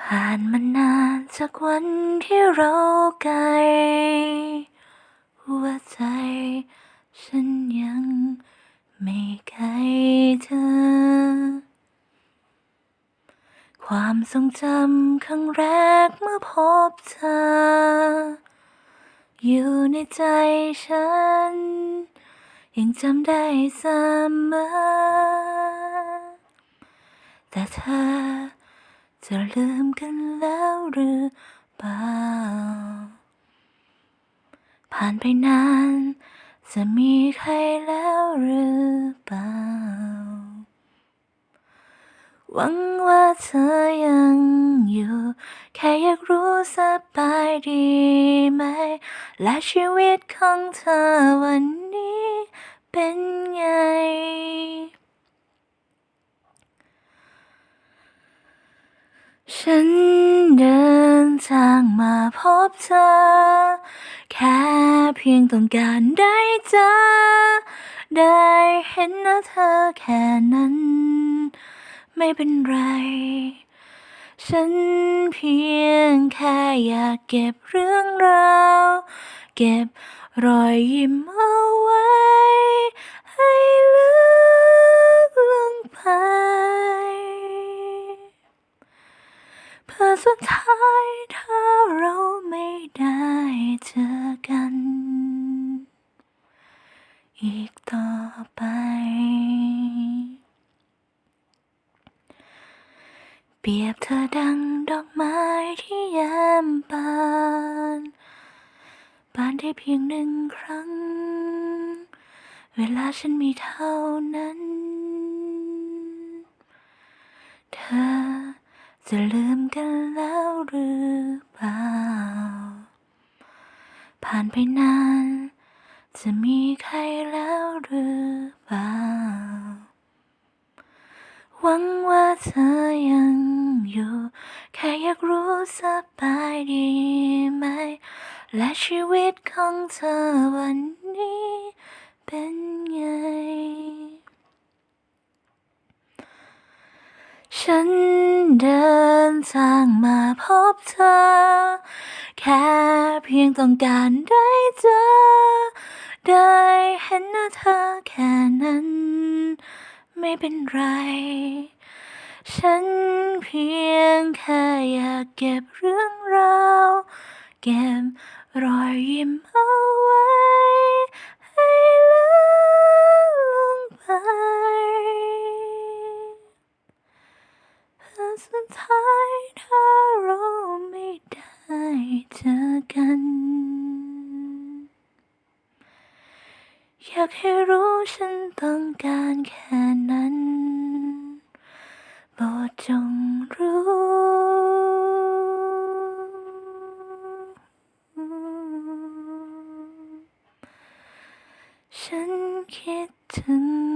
ผ่านมานานจากวันที่เราไกล หัวใจ ฉันยังไม่ไกลเธอ ความทรงจำครั้งแรกเมื่อพบเธอ อยู่ในใจฉัน ยังจำได้เสมอ แต่เธอ จะลืมกันแล้วหรือเปล่า ผ่านไปนาน จะมีใครแล้วหรือเปล่า หวังว่าเธอยังอยู่ แค่อยากรู้สบายดีไหม และชีวิตของเธอวันนี้เป็นไง ฉันเดินทางมาพบเธอ แค่เพียงต้องการได้เจอ ได้เห็นหน้าเธอแค่นั้น ไม่เป็นไร ฉันเพียงแค่อยากเก็บเรื่องราว เก็บรอยยิ้มเอา สุดท้ายถ้าเราไม่ได้เจอกัน อีกต่อไป เปรียบเธอดังดอกไม้ที่ยามบานบานได้เพียงหนึ่งครั้ง เวลาฉันมีเท่านั้น เธอ จะลืมกันแล้วหรือเปล่า ผ่านไปนาน จะมีใครแล้วหรือเปล่า หวังว่าเธอยังอยู่ แค่อยากรู้สบายดีไหม และชีวิตของเธอวันนี้เป็นไงฉันเดิน ทางมาพบเธอ แค่เพียงต้องการได้เจอ ได้เห็นหน้าเธอแค่นั้น ไม่เป็นไร ฉันเพียงแค่อยากเก็บเรื่องราว เก็บรอยยิ้มเอาไว้ อยากให้รู้ฉันต้องการแค่นั้น โปรดจงรู้ ฉันคิดถึง